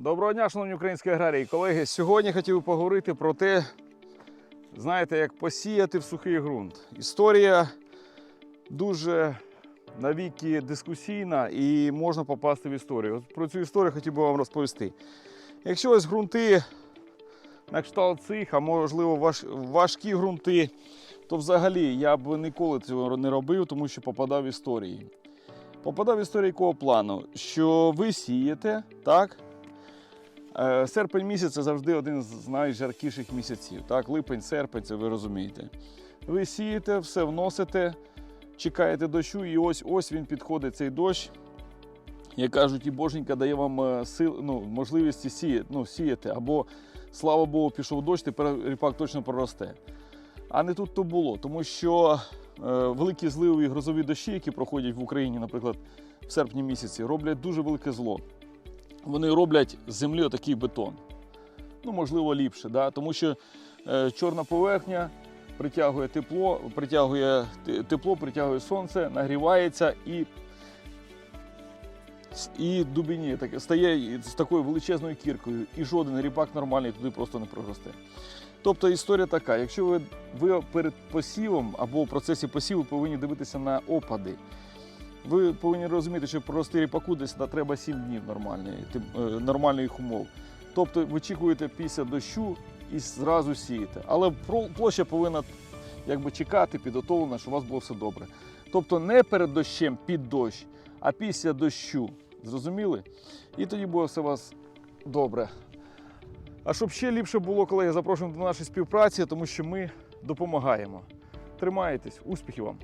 Доброго дня, шановні українські аграрії. Колеги, сьогодні хотів би поговорити про те, знаєте, як посіяти в сухий ґрунт. Історія дуже навіки дискусійна і можна попасти в історію. От про цю історію хотів би вам розповісти. Якщо ось ґрунти на кшталт цих, а можливо важ, важкі ґрунти, то взагалі я б ніколи цього не робив, тому що попадав в історії. Попадав в історію якого плану? Що ви сієте, так? Е, Серпень місяць це завжди один з найжаркіших місяців. Так? Липень, серпень, це ви розумієте. Ви сієте, все вносите, чекаєте дощу, і ось ось він підходить цей дощ. Як кажуть, і боженька дає вам е, сил, ну, можливість сіяти, ну, сіяти. Або, слава Богу, пішов дощ, тепер ріпак точно проросте. А не тут то було, тому що е, великі зливи і грозові дощі, які проходять в Україні, наприклад, в серпні місяці, роблять дуже велике зло вони роблять з землі отакий бетон. Ну, можливо, ліпше, да? тому що е, чорна поверхня притягує тепло, притягує тепло, притягує сонце, нагрівається і, і дубіні таке, стає з такою величезною кіркою, і жоден ріпак нормальний туди просто не проросте. Тобто історія така: якщо ви, ви перед посівом або в процесі посіву повинні дивитися на опади. Ви повинні розуміти, що прорости ріпаку десь треба 7 днів нормальної, е, нормальних умов. Тобто ви очікуєте після дощу і зразу сієте. Але площа повинна якби, чекати, підготовлена, щоб у вас було все добре. Тобто не перед дощем під дощ, а після дощу. Зрозуміли? І тоді буде все у вас добре. А щоб ще ліпше було, колеги, запрошуємо до нашої співпраці, тому що ми допомагаємо. Тримайтесь, успіхів вам!